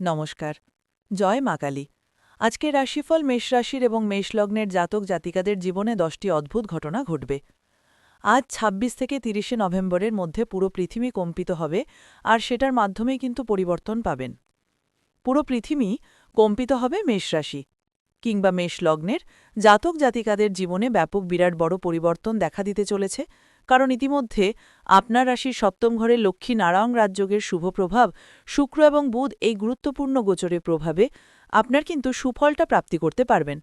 নমস্কার। জয় মা কালী। আজকের রাশিফল মেষরাশির এবং মেষলগ্নের জাতক জাতিকাদের জীবনে দশটি অদ্ভুত ঘটনা ঘটবে। আজ ২৬ থেকে তিরিশে নভেম্বরের মধ্যে পুরো পৃথিবী কম্পিত হবে আর সেটার মাধ্যমেই কিন্তু পরিবর্তন পাবেন। পুরো পৃথিবী কম্পিত হবে মেষরাশি কিংবা মেষলগ্নের জাতক জাতিকাদের জীবনে ব্যাপক বিরাট বড় পরিবর্তন দেখা দিতে চলেছে কারণ ইতিমধ্যে আপনার রাশির সপ্তম ঘরে লক্ষ্মী নারায়ণ রাজযোগের শুভ প্রভাব, শুক্র এবং বুধ এই গুরুত্বপূর্ণ গোচরের প্রভাবে আপনার কিন্তু সুফলটা প্রাপ্তি করতে পারবেন।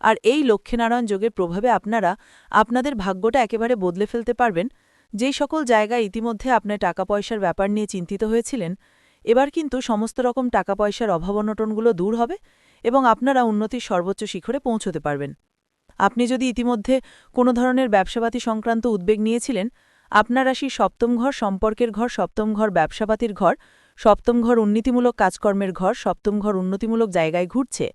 আর এই লক্ষ্মীনারায়ণ যোগের প্রভাবে আপনারা আপনাদের ভাগ্যটা একেবারে বদলে ফেলতে পারবেন। যেই সকল জায়গায় ইতিমধ্যে আপনার টাকা পয়সার ব্যাপার নিয়ে চিন্তিত হয়েছিলেন, এবার কিন্তু সমস্ত রকম টাকা পয়সার অভাব অনটনগুলো দূর হবে এবং আপনারা উন্নতির সর্বোচ্চ শিখরে পৌঁছতে পারবেন। আপনি যদি ইতিমধ্যে কোনো ধরনের ব্যবসাপাতি সংক্রান্ত উদ্বেগ নিয়েছিলেন, আপনার রাশির সপ্তম ঘর, সম্পর্কের ঘর, সপ্তম ঘর, ব্যবসাপাতির ঘর, সপ্তম ঘর, উন্নতিমূলক কাজকর্মের ঘর, সপ্তম ঘর, উন্নতিমূলক জায়গায় ঘুরছে,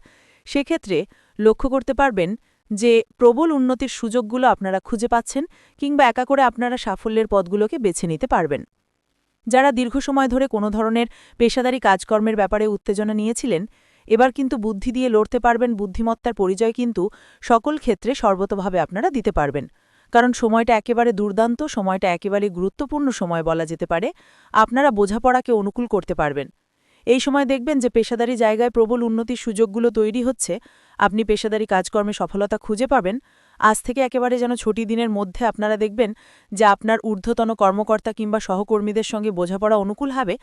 সেক্ষেত্রে লক্ষ্য করতে পারবেন যে প্রবল উন্নতির সুযোগগুলো আপনারা খুঁজে পাচ্ছেন কিংবা একা করে আপনারা সাফল্যের পদগুলোকে বেছে নিতে পারবেন। যারা দীর্ঘ সময় ধরে কোনো ধরনের পেশাদারি কাজকর্মের ব্যাপারে উত্তেজনা নিয়েছিলেন এবার কিন্তু বুদ্ধি দিয়ে লড়তে পারবেন, বুদ্ধিমত্তার পরিচয় কিন্তু সকল ক্ষেত্রে সর্বতভাবে আপনারা দিতে পারবেন। কারণ সময়টা একেবারে দুর্দান্ত, সময়টা একেবারে গুরুত্বপূর্ণ সময় বলা যেতে পারে। আপনারা বোঝাপড়াকে অনুকূল করতে পারবেন। এই সময় দেখবেন যে পেশাদারি জায়গায় প্রবল উন্নতির সুযোগগুলো তৈরি হচ্ছে। আপনি পেশাদারি কাজকর্মে সফলতা খুঁজে পাবেন। আজ থেকে একেবারে যেন ছুটি দিনের মধ্যে আপনারা দেখবেন যে আপনার ঊর্ধ্বতন কর্মকর্তা কিংবা সহকর্মীদের সঙ্গে বোঝাপড়া অনুকূল হবে।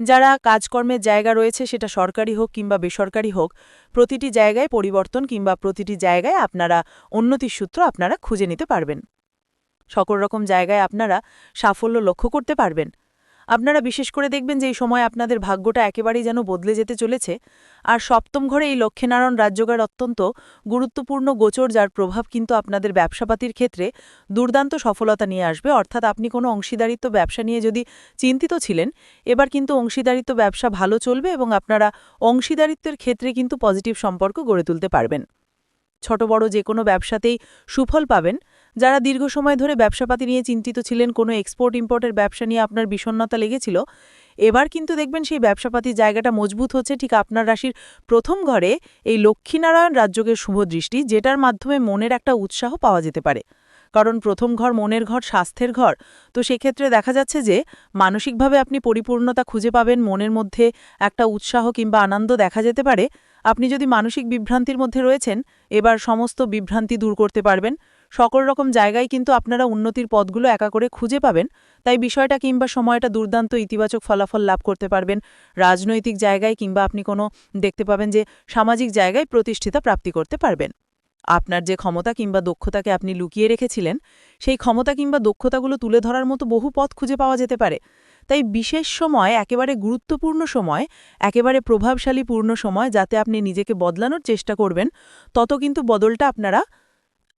যারা কাজকর্মের জায়গা রয়েছে সেটা সরকারি হোক কিংবা বেসরকারি হোক, প্রতিটি জায়গায় পরিবর্তন কিংবা প্রতিটি জায়গায় আপনারা উন্নতির সূত্র আপনারা খুঁজে নিতে পারবেন। সকল রকম জায়গায় আপনারা সাফল্য লক্ষ্য করতে পারবেন। আপনারা বিশেষ করে দেখবেন যে এই সময় আপনাদের ভাগ্যটা একেবারেই যেন বদলে যেতে চলেছে। আর সপ্তম ঘরে এই লক্ষ্মীনারায়ণ রাজ্যগার অত্যন্ত গুরুত্বপূর্ণ গোচর, যার প্রভাব কিন্তু আপনাদের ব্যবসাপাতির ক্ষেত্রে দুর্দান্ত সফলতা নিয়ে আসবে। অর্থাৎ আপনি কোনো অংশীদারিত্ব ব্যবসা নিয়ে যদি চিন্তিত ছিলেন, এবার কিন্তু অংশীদারিত্ব ব্যবসা ভালো চলবে এবং আপনারা অংশীদারিত্বের ক্ষেত্রে কিন্তু পজিটিভ সম্পর্ক গড়ে তুলতে পারবেন। ছোট বড় যে কোনো ব্যবসাতেই সুফল পাবেন। যারা দীর্ঘ সময় ধরে ব্যবসাপাতি নিয়ে চিন্তিত ছিলেন, কোনো এক্সপোর্ট ইম্পোর্টের ব্যবসা নিয়ে আপনার বিষণ্নতা লেগেছিল? এবার কিন্তু দেখবেন সেই ব্যবসাপাতির জায়গাটা মজবুত হচ্ছে, ঠিক আপনার রাশির প্রথম ঘরে এই লক্ষ্মীনারায়ণ রাজ্যকের শুভ দৃষ্টি, যেটার মাধ্যমে মনের একটা উৎসাহ পাওয়া যেতে পারে। কারণ প্রথম ঘর মনের ঘর, স্বাস্থ্যের ঘর। তো সেক্ষেত্রে দেখা যাচ্ছে যে মানসিকভাবে আপনি পরিপূর্ণতা খুঁজে পাবেন, মনের মধ্যে একটা উৎসাহ কিংবা আনন্দ দেখা যেতে পারে। আপনি যদি মানসিক বিভ্রান্তির মধ্যে রয়েছেন, এবার সমস্ত বিভ্রান্তি দূর করতে পারবেন। সকল রকম জায়গায় কিন্তু আপনারা উন্নতির পথগুলো একা করে খুঁজে পাবেন। তাই বিষয়টা কিংবা সময়টা দুর্দান্ত ইতিবাচক ফলাফল লাভ করতে পারবেন রাজনৈতিক জায়গায় কিংবা আপনি কোনো দেখতে পাবেন যে সামাজিক জায়গায় প্রতিষ্ঠিতা প্রাপ্তি করতে পারবেন। আপনার যে ক্ষমতা কিংবা দক্ষতাকে আপনি লুকিয়ে রেখেছিলেন, সেই ক্ষমতা কিংবা দক্ষতাগুলো তুলে ধরার মতো বহু পথ খুঁজে পাওয়া যেতে পারে। তাই বিশেষ সময়, একেবারে গুরুত্বপূর্ণ সময়, একেবারে প্রভাবশালী পূর্ণ সময় যাতে আপনি নিজেকে বদলানোর চেষ্টা করবেন, তত কিন্তু বদলটা আপনারা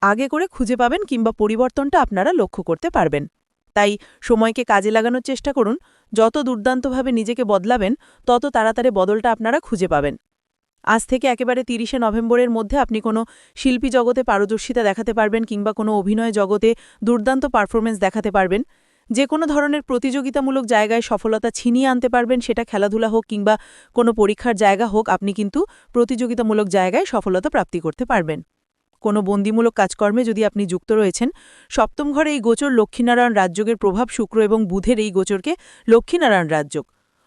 আগে করে খুঁজে পাবেন কিংবা পরিবর্তনটা আপনারা লক্ষ্য করতে পারবেন। তাই সময়কে কাজে লাগানোর চেষ্টা করুন। যত দুর্দান্তভাবে নিজেকে বদলাবেন, তত তাড়াতাড়ি বদলটা আপনারা খুঁজে পাবেন। আজ থেকে একেবারে তিরিশে নভেম্বরের মধ্যে আপনি কোনো শিল্পী জগতে পারদর্শিতা দেখাতে পারবেন কিংবা কোনো অভিনয় জগতে দুর্দান্ত পারফরমেন্স দেখাতে পারবেন। যে কোনো ধরনের প্রতিযোগিতামূলক জায়গায় সফলতা ছিনিয়ে আনতে পারবেন, সেটা খেলাধুলা হোক কিংবা কোনো পরীক্ষার জায়গা হোক, আপনি কিন্তু প্রতিযোগিতামূলক জায়গায় সফলতা প্রাপ্তি করতে পারবেন। কোনো বন্দিমূলক কাজকর্মে যদি আপনি যুক্ত রয়েছেন, সপ্তম ঘরে এই গোচর লক্ষ্মীনারায়ণ রাজযোগের প্রভাব শুক্র এবং বুধের এই গোচরকে লক্ষ্মীনারায়ণ রাজযোগ।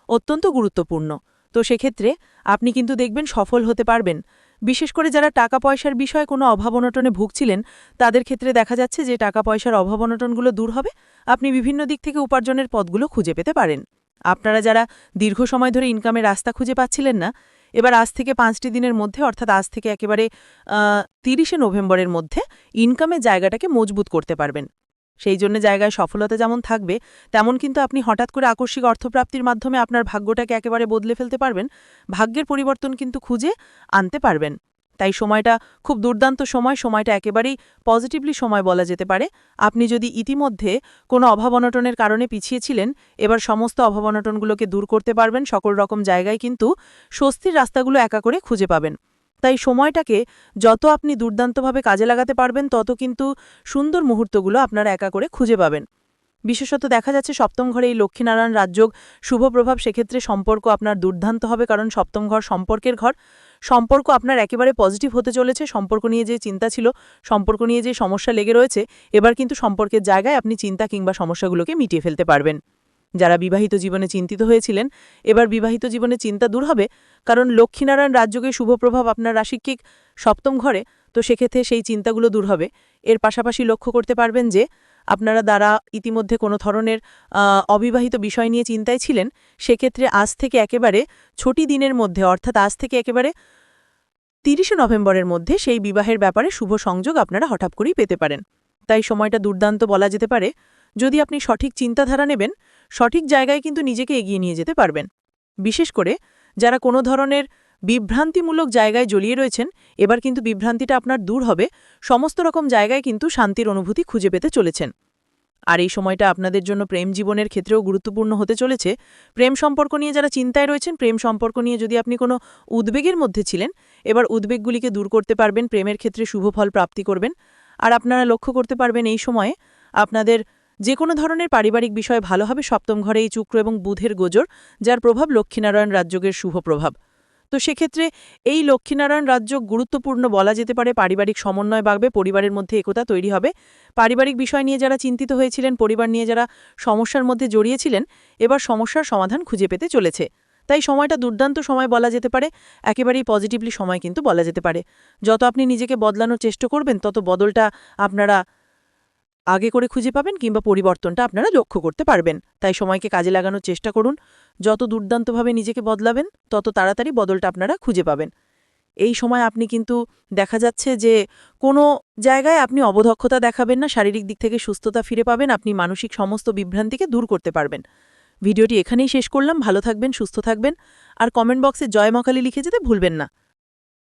অত্যন্ত গুরুত্বপূর্ণ। তো সেক্ষেত্রে আপনি কিন্তু দেখবেন সফল হতে পারবেন। বিশেষ করে যারা টাকা পয়সার বিষয়ে কোনো অভাব অনটনে ভুগছিলেন, তাদের ক্ষেত্রে দেখা যাচ্ছে যে টাকা পয়সার অভাব অনটনগুলো দূর হবে। আপনি বিভিন্ন দিক থেকে উপার্জনের পথগুলো খুঁজে পেতে পারেন। আপনারা যারা দীর্ঘ সময় ধরে ইনকামের রাস্তা খুঁজে পাচ্ছিলেন না এবার আজ থেকে পাঁচটি দিনের মধ্যে, অর্থাৎ আজ থেকে একেবারে তিরিশে নভেম্বরের মধ্যে ইনকামের জায়গাটাকে মজবুত করতে পারবেন। সেই জন্য জায়গায় সফলতা যেমন থাকবে, তেমন কিন্তু আপনি হঠাৎ করে আকস্মিক অর্থপ্রাপ্তির মাধ্যমে আপনার ভাগ্যটাকে একেবারে বদলে ফেলতে পারবেন। ভাগ্যের পরিবর্তন কিন্তু খুঁজে আনতে পারবেন। তাই সময়টা খুব দুর্দান্ত সময়, সময়টা একেবারেই পজিটিভলি সময় বলা যেতে পারে। আপনি যদি ইতিমধ্যে কোনো অভাব অনটনের কারণে পিছিয়েছিলেন এবার সমস্ত অভাব অনটনগুলোকে দূর করতে পারবেন। সকল রকম জায়গায় কিন্তু স্বস্তির রাস্তাগুলো একা করে খুঁজে পাবেন। তাই সময়টাকে যত আপনি দুর্দান্তভাবে কাজে লাগাতে পারবেন, তত কিন্তু সুন্দর মুহূর্তগুলো আপনারা একা করে খুঁজে পাবেন। বিশেষত দেখা যাচ্ছে সপ্তম ঘরে এই লক্ষ্মীনারায়ণ রাজযোগ শুভ প্রভাব, সেক্ষেত্রে সম্পর্ক আপনার দুর্দান্ত হবে, কারণ সপ্তম ঘর সম্পর্কের ঘর। সম্পর্ক আপনার একেবারে পজিটিভ হতে চলেছে, সম্পর্ক নিয়ে যে চিন্তা ছিল, সম্পর্ক নিয়ে যে সমস্যা লেগে রয়েছে, এবার কিন্তু সম্পর্কের জায়গায় আপনি চিন্তা কিংবা সমস্যাগুলোকে মিটিয়ে ফেলতে পারবেন। যারা বিবাহিত জীবনে চিন্তিত হয়েছিলেন, এবার বিবাহিত জীবনে চিন্তা দূর হবে, কারণ লক্ষ্মীনারায়ণ রাজ্যকে শুভ প্রভাব আপনার রাশিকিক সপ্তম ঘরে, তো সেক্ষেত্রে সেই চিন্তাগুলো দূর হবে। এর পাশাপাশি লক্ষ্য করতে পারবেন যে আপনারা দ্বারা ইতিমধ্যে কোনো ধরনের অবিবাহিত বিষয় নিয়ে চিন্তায় ছিলেন, সেক্ষেত্রে আজ থেকে একেবারে ছুটি দিনের মধ্যে, অর্থাৎ আজ থেকে একেবারে তিরিশে নভেম্বরের মধ্যে সেই বিবাহের ব্যাপারে শুভ সংযোগ আপনারা হঠাৎ করেই পেতে পারেন। তাই সময়টা দুর্দান্ত বলা যেতে পারে। যদি আপনি সঠিক চিন্তাধারা নেবেন, সঠিক জায়গায় কিন্তু নিজেকে এগিয়ে নিয়ে যেতে পারবেন। বিশেষ করে যারা কোনো ধরনের বিভ্রান্তিমূলক জায়গায় জড়িয়ে রয়েছেন, এবার কিন্তু বিভ্রান্তিটা আপনার দূর হবে। সমস্ত রকম জায়গায় কিন্তু শান্তির অনুভূতি খুঁজে পেতে চলেছেন। আর এই সময়টা আপনাদের জন্য প্রেম জীবনের ক্ষেত্রেও গুরুত্বপূর্ণ হতে চলেছে। প্রেম সম্পর্ক নিয়ে যারা চিন্তায় রয়েছেন, প্রেম সম্পর্ক নিয়ে যদি আপনি কোনো উদ্বেগের মধ্যে ছিলেন, এবার উদ্বেগগুলিকে দূর করতে পারবেন, প্রেমের ক্ষেত্রে শুভ ফল প্রাপ্তি করবেন। আর আপনারা লক্ষ্য করতে পারবেন এই সময়ে আপনাদের যে কোনো ধরনের পারিবারিক বিষয় ভালো হবে। সপ্তম ঘরে এই শুক্র এবং বুধের গোজর যার প্রভাব লক্ষ্মীনারায়ণ রাজযোগের শুভ প্রভাব। তো সেক্ষেত্রে এই লক্ষ্মীনারায়ণ রাজ্য গুরুত্বপূর্ণ বলা যেতে পারে। পারিবারিক সমন্বয় বাড়বে পরিবারের মধ্যে একতা তৈরি হবে। পারিবারিক বিষয় নিয়ে যারা চিন্তিত হয়েছিলেন, পরিবার নিয়ে যারা সমস্যার মধ্যে জড়িয়েছিলেন, এবার সমস্যার সমাধান খুঁজে পেতে চলেছে। তাই সময়টা দুর্দান্ত সময় বলা যেতে পারে। একেবারেই পজিটিভলি সময় কিন্তু বলা যেতে পারে। যত আপনি নিজেকে বদলানোর চেষ্টা করবেন, তত বদলটা আপনারা আগে করে খুঁজে পাবেন কিংবা পরিবর্তনটা আপনারা লক্ষ্য করতে পারবেন। তাই সময়কে কাজে লাগানোর চেষ্টা করুন। যত দুর্দান্তভাবে নিজেকে বদলাবেন, তত তাড়াতাড়ি বদলটা আপনারা খুঁজে পাবেন। এই সময় আপনি কিন্তু দেখা যাচ্ছে যে কোনো জায়গায় আপনি অবধক্ষতা দেখাবেন না, শারীরিক দিক থেকে সুস্থতা ফিরে পাবেন, আপনি মানসিক সমস্ত বিভ্রান্তিকে দূর করতে পারবেন। ভিডিওটি এখানেই শেষ করলাম। ভালো থাকবেন, সুস্থ থাকবেন। আর কমেন্ট বক্সে জয় মকালি লিখে যেতে ভুলবেন না।